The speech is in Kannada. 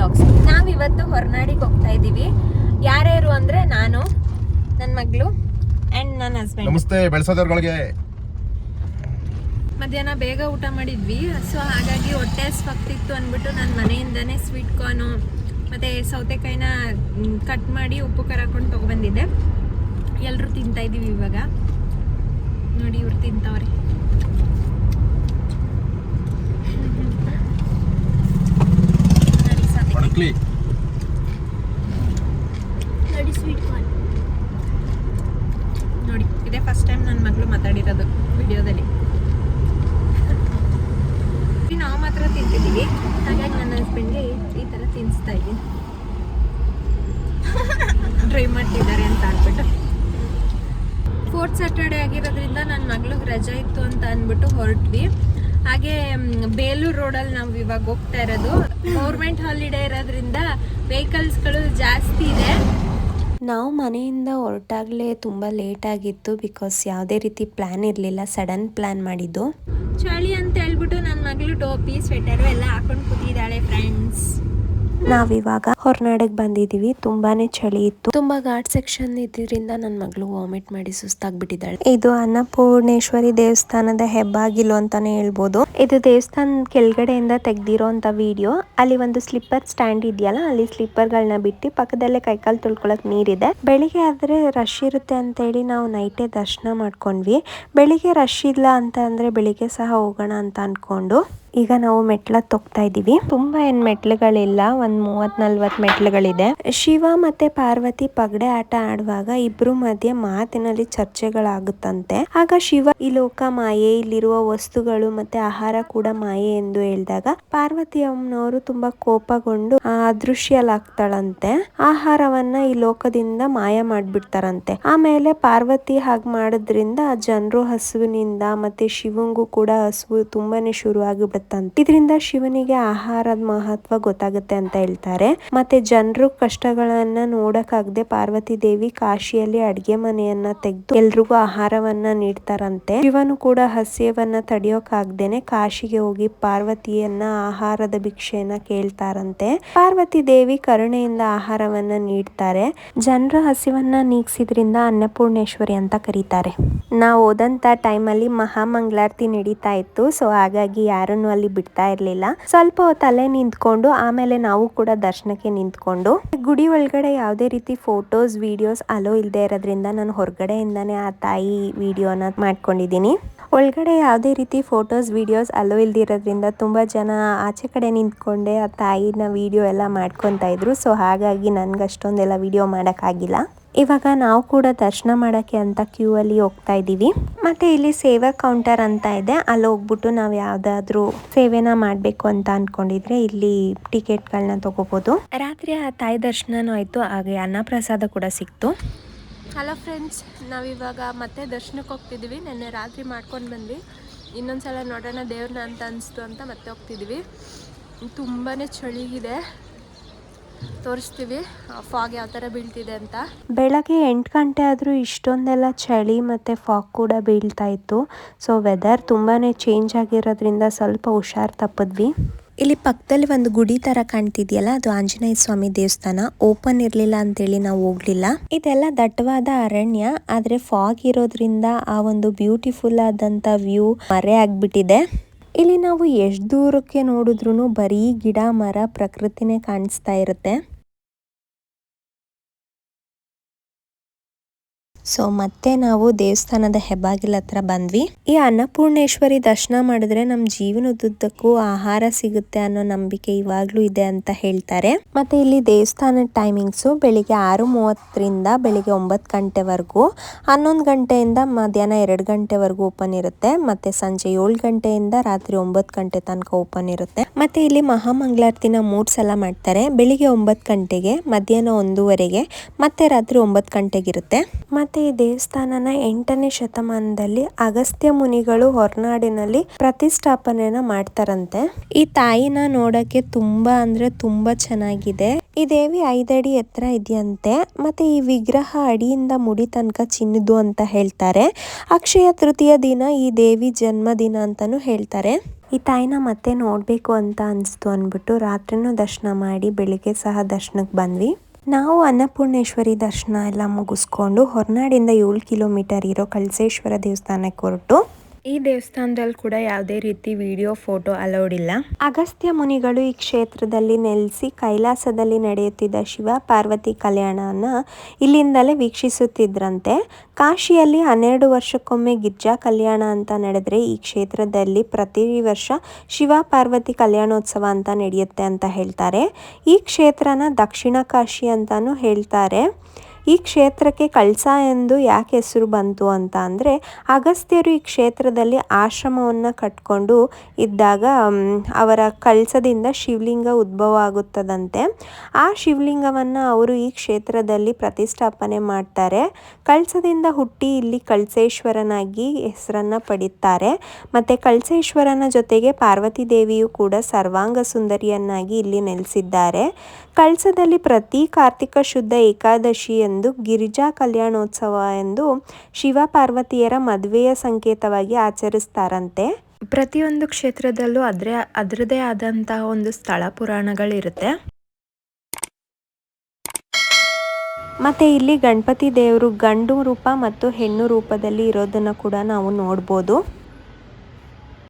ವ್ಲಾಗ್ಸ್ ನಾವಿವತ್ತು ಹೊರನಾಡಿಗೆ ಹೋಗ್ತಾ ಇದ್ದೀವಿ ಯಾರ್ಯಾರು ಅಂದ್ರೆ ನಾನು ನನ್ನ ಮಗಳು ಅಂಡ್ ನನ್ನ ಹಸ್ಬೆಂಡ್ ನಮಸ್ತೆ ಬೆಳೆಸೋದವ್ರಗಳಿಗೆ. ಮಧ್ಯಾಹ್ನ ಬೇಗ ಊಟ ಮಾಡಿದ್ವಿ. ಸೊ ಹಾಗಾಗಿ ಹೊಟ್ಟೆ ಸ್ವಕ್ತಿತ್ತು ಅಂದ್ಬಿಟ್ಟು ನಾನು ಮನೆಯಿಂದನೇ ಸ್ವೀಟ್ ಕಾರ್ನು ಮತ್ತೆ ಸೌತೆಕಾಯಿನ ಕಟ್ ಮಾಡಿ ಉಪ್ಪು ಖಾರ ಹಾಕೊಂಡು ತೊಗೊಬಂದಿದ್ದೆ. ಎಲ್ಲರೂ ತಿಂತಾ ಇದ್ದೀವಿ ಇವಾಗ. ನೋಡಿ ಇವ್ರು ತಿಂತವ್ರೆ ನೋಡಿ ನೋಡಿ ಸ್ವೀಟ್ ಕಾರ್ನ್ ನೋಡಿ ಇದೇ ಫಸ್ಟ್ ಟೈಮ್ ನನ್ನ ಮಗಳು ಮಾತಾಡಿರೋದು ವಿಡಿಯೋದಲ್ಲಿ. ನಾವು ಮಾತ್ರ ತಿಂತಿದ್ದೀವಿ. ಹಾಗಾಗಿ ನನ್ನ ಹಸ್ಬೆಂಡ್ಗೆ ಈ ಥರ ತಿನ್ನಿಸ್ತಾ ಇದ್ದೀನಿ. ಡ್ರೈ ಮಾಡ್ತಿದ್ದಾರೆ ಅಂತ ಅಂದ್ಬಿಟ್ಟು ಫೋರ್ತ್ ಸ್ಯಾಟರ್ಡೇ ಆಗಿರೋದ್ರಿಂದ ನನ್ನ ಮಗಳಿಗೆ ರಜೆ ಇತ್ತು ಅಂತ ಅಂದ್ಬಿಟ್ಟು ಹೊರಟ್ವಿ. ಹಾಗೆ ಬೇಲೂರ್ ರೋಡಲ್ಲಿ ನಾವು ಇವಾಗ ಹೋಗ್ತಾ ಇರೋದು. ಗೌರ್ಮೆಂಟ್ ಹಾಲಿಡೇ ಇರೋದ್ರಿಂದ ವೆಹಿಕಲ್ಸ್ಗಳು ಜಾಸ್ತಿ ಇದೆ. ನಾವು ಮನೆಯಿಂದ ಹೊರಟಾಗಲೇ ತುಂಬ ಲೇಟ್ ಆಗಿತ್ತು ಬಿಕಾಸ್ ಯಾವುದೇ ರೀತಿ ಪ್ಲ್ಯಾನ್ ಇರಲಿಲ್ಲ ಸಡನ್ ಪ್ಲ್ಯಾನ್ ಮಾಡಿದ್ದು. ಚಳಿ ಅಂತ ಹೇಳ್ಬಿಟ್ಟು ನನ್ನ ಮಗಳು ಟೋಪಿ ಸ್ವೆಟರು ಎಲ್ಲ ಹಾಕೊಂಡು ಕೂತಿದ್ದಾಳೆ ಫ್ರೆಂಡ್ಸ್ ನಾವಿವಾಗ ಹೊರನಾಡಿಗೆ ಬಂದಿದ್ದೀವಿ ತುಂಬಾನೇ ಚಳಿ ಇತ್ತು. ತುಂಬಾ ಘಾಟ್ ಸೆಕ್ಷನ್ ಇದ್ರಿಂದ ನನ್ನ ಮಗಳು ವಾಮಿಟ್ ಮಾಡಿ ಸುಸ್ತಾಗ್ಬಿಟ್ಟಿದ್ದಾಳೆ. ಇದು ಅನ್ನಪೂರ್ಣೇಶ್ವರಿ ದೇವಸ್ಥಾನದ ಹೆಬ್ಬಾಗಿಲು ಅಂತಾನೆ ಹೇಳ್ಬೋದು. ಇದು ದೇವಸ್ಥಾನ ಕೆಳಗಡೆಯಿಂದ ತೆಗ್ದಿರೋಂತ ವಿಡಿಯೋ. ಅಲ್ಲಿ ಒಂದು ಸ್ಲಿಪ್ಪರ್ ಸ್ಟ್ಯಾಂಡ್ ಇದೆಯಲ್ಲ ಅಲ್ಲಿ ಸ್ಲಿಪ್ಪರ್ ಗಳನ್ನ ಬಿಟ್ಟು ಪಕ್ಕದಲ್ಲೇ ಕೈಕಾಲು ತೊಳ್ಕೊಳಕ್ ನೀರಿದೆ. ಬೆಳಿಗ್ಗೆ ಆದ್ರೆ ರಶ್ ಇರುತ್ತೆ ಅಂತ ಹೇಳಿ ನಾವು ನೈಟೇ ದರ್ಶನ ಮಾಡ್ಕೊಂಡ್ವಿ. ಬೆಳಿಗ್ಗೆ ರಶ್ ಇಲ್ಲ ಅಂತ ಅಂದ್ರೆ ಬೆಳಿಗ್ಗೆ ಸಹ ಹೋಗೋಣ ಅಂತ ಅನ್ಕೊಂಡು. ಈಗ ನಾವು ಮೆಟ್ಲ ತೊಗ್ತಾ ಇದೀವಿ. ತುಂಬಾ ಏನ್ ಮೆಟ್ಲುಗಳಿಲ್ಲ, ಒಂದ್ ಮೂವತ್ ನಲ್ವತ್ ಮೆಟ್ಲುಗಳಿದೆ. ಶಿವ ಮತ್ತೆ ಪಾರ್ವತಿ ಪಗಡೆ ಆಟ ಆಡುವಾಗ ಇಬ್ರು ಮಧ್ಯೆ ಮಾತಿನಲ್ಲಿ ಚರ್ಚೆಗಳಾಗುತ್ತಂತೆ. ಆಗ ಶಿವ, ಈ ಲೋಕ ಮಾಯೆ, ಇಲ್ಲಿರುವ ವಸ್ತುಗಳು ಮತ್ತೆ ಆಹಾರ ಕೂಡ ಮಾಯೆ ಎಂದು ಹೇಳಿದಾಗ ಪಾರ್ವತಿ ಅಮ್ಮನವರು ತುಂಬಾ ಕೋಪಗೊಂಡು ಅದೃಶ್ಯಲಾಗ್ತಾಳಂತೆ ಆಹಾರವನ್ನ ಈ ಲೋಕದಿಂದ ಮಾಯ ಮಾಡ್ಬಿಡ್ತಾರಂತೆ. ಆಮೇಲೆ ಪಾರ್ವತಿ ಹಾಗೆ ಮಾಡೋದ್ರಿಂದ ಜನರು ಹಸುವಿನಿಂದ ಮತ್ತೆ ಶಿವಂಗೂ ಕೂಡ ಹಸುವು ತುಂಬಾನೇ ಶುರು ಆಗಿಬಿಡುತ್ತಂತೆ ಇದರಿಂದ ಶಿವನಿಗೆ ಆಹಾರದ ಮಹತ್ವ ಗೊತ್ತಾಗುತ್ತೆ ಅಂತ ಹೇಳ್ತಾರೆ. ಮತ್ತೆ ಜನರು ಕಷ್ಟಗಳನ್ನ ನೋಡಕ್ಕಾಗದೆ ಪಾರ್ವತಿ ದೇವಿ ಕಾಶಿಯಲ್ಲಿ ಅಡ್ಗೆ ಮನೆಯನ್ನ ತೆಗೆದು ಎಲ್ರಿಗೂ ಆಹಾರವನ್ನ ನೀಡ್ತಾರಂತೆ. ಶಿವನು ಕೂಡ ಹಸ್ಯವನ್ನ ತಡೆಯೋಕಾಗ್ದೇನೆ ಕಾಶಿಗೆ ಹೋಗಿ ಪಾರ್ವತಿಯನ್ನ ಆಹಾರದ ಭಿಕ್ಷೆಯನ್ನ ಕೇಳ್ತಾರಂತೆ. ಪಾರ್ವತಿ ದೇವಿ ಕರುಣೆಯಿಂದ ಆಹಾರವನ್ನ ನೀಡ್ತಾರೆ. ಜನರ ಹಸಿವನ್ನ ನೀಗ್ಸಿದ್ರಿಂದ ಅನ್ನಪೂರ್ಣೇಶ್ವರಿ ಅಂತ ಕರೀತಾರೆ. ನಾವು ಹೋದಂತ ಟೈಮಲ್ಲಿ ಮಹಾಮಂಗಳಾರತಿ ನಡೀತಾ ಇತ್ತು. ಸೊ ಹಾಗಾಗಿ ಯಾರನ್ನು ಅಲ್ಲಿ ಬಿಡ್ತಾ ಇರ್ಲಿಲ್ಲ. ಸ್ವಲ್ಪ ಹೊತ್ತು ನಿಂತ್ಕೊಂಡು, ಆಮೇಲೆ ನಾವು ಕೂಡ ದರ್ಶನಕ್ಕೆ ನಿಂತ್ಕೊಂಡು, ಗುಡಿ ಒಳಗಡೆ ಯಾವುದೇ ರೀತಿ ಫೋಟೋಸ್, ವಿಡಿಯೋಸ್ ಅಲೋ ಇಲ್ಲದೆ ಇರೋದ್ರಿಂದ ನಾನು ಹೊರಗಡೆಯಿಂದಾನೇ ಆ ತಾಯಿ ವಿಡಿಯೋನ ಮಾಡ್ಕೊಂಡಿದ್ದೀನಿ. ಒಳಗಡೆ ಯಾವುದೇ ರೀತಿ ಫೋಟೋಸ್, ವಿಡಿಯೋಸ್ ಅಲೋ ಇಲ್ದಿರೋದ್ರಿಂದ ತುಂಬ ಜನ ಆಚೆ ಕಡೆ ನಿಂತ್ಕೊಂಡೆ ಆ ತಾಯಿನ ವಿಡಿಯೋ ಎಲ್ಲ ಮಾಡ್ಕೊತಾ ಇದ್ರು. ಸೊ ಹಾಗಾಗಿ ನನಗೆ ಅಷ್ಟೊಂದೆಲ್ಲ ವಿಡಿಯೋ ಮಾಡೋಕ್ಕಾಗಿಲ್ಲ. ಇವಾಗ ನಾವು ಕೂಡ ದರ್ಶನ ಮಾಡೋಕ್ಕೆ ಅಂತ ಕ್ಯೂ ಅಲ್ಲಿ ಹೋಗ್ತಾ ಇದ್ದೀವಿ. ಮತ್ತೆ ಇಲ್ಲಿ ಸೇವಾ ಕೌಂಟರ್ ಅಂತ ಇದೆ. ಅಲ್ಲಿ ಹೋಗ್ಬಿಟ್ಟು ನಾವು ಯಾವ್ದಾದ್ರು ಸೇವೆನ ಮಾಡಬೇಕು ಅಂತ ಅನ್ಕೊಂಡಿದ್ರೆ ಇಲ್ಲಿ ಟಿಕೆಟ್ಗಳನ್ನ ತಗೋಬಹುದು ರಾತ್ರಿ ಆ ತಾಯಿ ದರ್ಶನನೂ ಆಯ್ತು ಹಾಗೆ ಅನ್ನಪ್ರಸಾದ ಕೂಡ ಸಿಕ್ತು. ಹಲೋ ಫ್ರೆಂಡ್ಸ್ ನಾವಿವಾಗ ಮತ್ತೆ ದರ್ಶನಕ್ಕೆ ಹೋಗ್ತಿದ್ದೀವಿ. ನೆನ್ನೆ ರಾತ್ರಿ ಮಾಡ್ಕೊಂಡು ಬಂದ್ವಿ. ಇನ್ನೊಂದ್ಸಲ ನೋಡೋಣ ದೇವ್ರನ್ನ ಅಂತ ಅನಿಸ್ತು ಅಂತ ಮತ್ತೆ ಹೋಗ್ತಿದ್ವಿ ತುಂಬಾ ಚಳಿಗಿದೆ. ತೋರಿಸ್ತೀವಿ. ಫಾಗ್ ಯಾವ ಥರ ಬೀಳ್ತಿದೆ ಅಂತ. ಬೆಳಗ್ಗೆ ಎಂಟು ಗಂಟೆ ಆದರೂ ಇಷ್ಟೊಂದೆಲ್ಲ ಚಳಿ ಮತ್ತು ಫಾಗ್ ಕೂಡ ಬೀಳ್ತಾ ಇತ್ತು. ಸೊ ವೆದರ್ ತುಂಬಾ ಚೇಂಜ್ ಆಗಿರೋದ್ರಿಂದ ಸ್ವಲ್ಪ ಹುಷಾರ್ ತಪ್ಪಿದ್ವಿ. ಇಲ್ಲಿ ಪಕ್ಕದಲ್ಲಿ ಒಂದು ಗುಡಿ ತರ ಕಾಣ್ತಿದ್ಯಲ್ಲ ಅದು ಆಂಜನೇಯ ಸ್ವಾಮಿ ದೇವಸ್ಥಾನ. ಓಪನ್ ಇರಲಿಲ್ಲ ಅಂತೇಳಿ ನಾವು ಹೋಗ್ಲಿಲ್ಲ. ಇದೆಲ್ಲ ದಟ್ಟವಾದ ಅರಣ್ಯ ಆದ್ರೆ ಫಾಗ್ ಇರೋದ್ರಿಂದ ಆ ಒಂದು ಬ್ಯೂಟಿಫುಲ್ ಆದಂತ ವ್ಯೂ ಮರೆ ಆಗ್ಬಿಟ್ಟಿದೆ ಇಲ್ಲಿ ನಾವು ಎಷ್ಟು ದೂರಕ್ಕೆ ನೋಡಿದ್ರು ಬರೀ ಗಿಡ ಮರ ಪ್ರಕೃತಿನೇ ಕಾಣಿಸ್ತಾ ಇರುತ್ತೆ. ಸೊ ಮತ್ತೆ ನಾವು ದೇವಸ್ಥಾನದ ಹೆಬ್ಬಾಗಿಲ ಹತ್ರ ಬಂದ್ವಿ. ಈ ಅನ್ನಪೂರ್ಣೇಶ್ವರಿ ದರ್ಶನ ಮಾಡಿದ್ರೆ ನಮ್ ಜೀವನದುದ್ದಕ್ಕೂ ಆಹಾರ ಸಿಗುತ್ತೆ ಅನ್ನೋ ನಂಬಿಕೆ ಇವಾಗ್ಲೂ ಇದೆ ಅಂತ ಹೇಳ್ತಾರೆ. ಮತ್ತೆ ಇಲ್ಲಿ ದೇವಸ್ಥಾನದ ಟೈಮಿಂಗ್ಸ್ ಬೆಳಿಗ್ಗೆ ಆರು ಮೂವತ್ತರಿಂದ ಬೆಳಿಗ್ಗೆ ಒಂಬತ್ತು ಗಂಟೆವರೆಗೂ, ಹನ್ನೊಂದು ಗಂಟೆಯಿಂದ ಮಧ್ಯಾಹ್ನ ಎರಡು ಗಂಟೆವರೆಗೂ ಓಪನ್ ಇರುತ್ತೆ. ಮತ್ತೆ ಸಂಜೆ ಏಳು ಗಂಟೆಯಿಂದ ರಾತ್ರಿ ಒಂಬತ್ತು ಗಂಟೆ ತನಕ ಓಪನ್ ಇರುತ್ತೆ. ಮತ್ತೆ ಇಲ್ಲಿ ಮಹಾಮಂಗಳಾರತಿನ ಮೂರು ಸಲ ಮಾಡ್ತಾರೆ. ಬೆಳಿಗ್ಗೆ ಒಂಬತ್ತು ಗಂಟೆಗೆ, ಮಧ್ಯಾಹ್ನ ಒಂದೂವರೆಗೆ, ಮತ್ತೆ ರಾತ್ರಿ ಒಂಬತ್ತು ಗಂಟೆಗಿರುತ್ತೆ. ಮತ್ತೆ ಈ ದೇವಸ್ಥಾನನ ಎಂಟನೇ ಶತಮಾನದಲ್ಲಿ ಅಗಸ್ತ್ಯ ಮುನಿಗಳು ಹೊರನಾಡಿನಲ್ಲಿ ಪ್ರತಿಷ್ಠಾಪನೆನ ಮಾಡ್ತಾರಂತೆ. ಈ ತಾಯಿನ ನೋಡಕ್ಕೆ ತುಂಬಾ ಅಂದ್ರೆ ತುಂಬಾ ಚೆನ್ನಾಗಿದೆ. ಈ ದೇವಿ ಐದಡಿ ಎತ್ತರ ಇದೆಯಂತೆ. ಮತ್ತೆ ಈ ವಿಗ್ರಹ ಅಡಿಯಿಂದ ಮುಡಿ ತನಕ ಚಿನ್ನದು ಅಂತ ಹೇಳ್ತಾರೆ. ಅಕ್ಷಯ ತೃತೀಯ ದಿನ ಈ ದೇವಿ ಜನ್ಮದಿನ ಅಂತಾನು ಹೇಳ್ತಾರೆ. ಈ ತಾಯಿನ ಮತ್ತೆ ನೋಡಬೇಕು ಅಂತ ಅನಿಸ್ತು ಅಂದ್ಬಿಟ್ಟು ರಾತ್ರಿನೂ ದರ್ಶನ ಮಾಡಿ ಬೆಳಿಗ್ಗೆ ಸಹ ದರ್ಶನಕ್ಕೆ ಬಂದ್ವಿ. ನಾವು ಅನ್ನಪೂರ್ಣೇಶ್ವರಿ ದರ್ಶನ ಎಲ್ಲ ಮುಗಿಸ್ಕೊಂಡು ಹೊರನಾಡಿಂದ ಏಳು ಕಿಲೋಮೀಟರ್ ಇರೋ ಕಳಸೇಶ್ವರ ದೇವಸ್ಥಾನಕ್ಕೆ ಹೊರಟು ಈ ದೇವಸ್ಥಾನದಲ್ಲಿ ಕೂಡ ಯಾವುದೇ ರೀತಿ ವಿಡಿಯೋ, ಫೋಟೋ ಅಲೌಡ್ ಇಲ್ಲ. ಅಗಸ್ತ್ಯ ಮುನಿಗಳು ಈ ಕ್ಷೇತ್ರದಲ್ಲಿ ನೆಲೆಸಿ ಕೈಲಾಸದಲ್ಲಿ ನಡೆಯುತ್ತಿದ್ದ ಶಿವ ಪಾರ್ವತಿ ಕಲ್ಯಾಣನ ಇಲ್ಲಿಂದಲೇ ವೀಕ್ಷಿಸುತ್ತಿದ್ರಂತೆ. ಕಾಶಿಯಲ್ಲಿ ಹನ್ನೆರಡು ವರ್ಷಕ್ಕೊಮ್ಮೆ ಗಿರ್ಜಾ ಕಲ್ಯಾಣ ಅಂತ ನಡೆದ್ರೆ ಈ ಕ್ಷೇತ್ರದಲ್ಲಿ ಪ್ರತಿ ವರ್ಷ ಶಿವ ಪಾರ್ವತಿ ಕಲ್ಯಾಣೋತ್ಸವ ಅಂತ ನಡೆಯುತ್ತೆ ಅಂತ ಹೇಳ್ತಾರೆ. ಈ ಕ್ಷೇತ್ರನ ದಕ್ಷಿಣ ಕಾಶಿ ಅಂತಾನು ಹೇಳ್ತಾರೆ. ಈ ಕ್ಷೇತ್ರಕ್ಕೆ ಕಳಸ ಎಂದು ಯಾಕೆ ಹೆಸರು ಬಂತು ಅಂತ ಅಂದರೆ, ಅಗಸ್ತ್ಯರು ಈ ಕ್ಷೇತ್ರದಲ್ಲಿ ಆಶ್ರಮವನ್ನು ಕಟ್ಕೊಂಡು ಇದ್ದಾಗ ಅವರ ಕಳಸದಿಂದ ಶಿವಲಿಂಗ ಉದ್ಭವ ಆಗುತ್ತದಂತೆ. ಆ ಶಿವಲಿಂಗವನ್ನು ಅವರು ಈ ಕ್ಷೇತ್ರದಲ್ಲಿ ಪ್ರತಿಷ್ಠಾಪನೆ ಮಾಡ್ತಾರೆ. ಕಳಸದಿಂದ ಹುಟ್ಟಿ ಇಲ್ಲಿ ಕಳಸೇಶ್ವರನಾಗಿ ಹೆಸರನ್ನು ಪಡೀತಾರೆ. ಮತ್ತು ಕಳಸೇಶ್ವರನ ಜೊತೆಗೆ ಪಾರ್ವತಿ ದೇವಿಯು ಕೂಡ ಸರ್ವಾಂಗ ಸುಂದರಿಯನ್ನಾಗಿ ಇಲ್ಲಿ ನೆಲೆಸಿದ್ದಾರೆ. ಕಳಸದಲ್ಲಿ ಪ್ರತಿ ಕಾರ್ತಿಕ ಶುದ್ಧ ಏಕಾದಶಿ ಎಂದು ಗಿರಿಜಾ ಕಲ್ಯಾಣೋತ್ಸವ ಎಂದು ಶಿವ ಪಾರ್ವತಿಯರ ಮದುವೆಯ ಸಂಕೇತವಾಗಿ ಆಚರಿಸ್ತಾರಂತೆ. ಪ್ರತಿಯೊಂದು ಕ್ಷೇತ್ರದಲ್ಲೂ ಅದ್ರೆ ಅದರದೇ ಆದಂತಹ ಒಂದು ಸ್ಥಳ ಪುರಾಣಗಳಿರುತ್ತೆ. ಮತ್ತೆ ಇಲ್ಲಿ ಗಣಪತಿ ದೇವರು ಗಂಡು ರೂಪ ಮತ್ತು ಹೆಣ್ಣು ರೂಪದಲ್ಲಿ ಇರೋದನ್ನ ಕೂಡ ನಾವು ನೋಡ್ಬೋದು.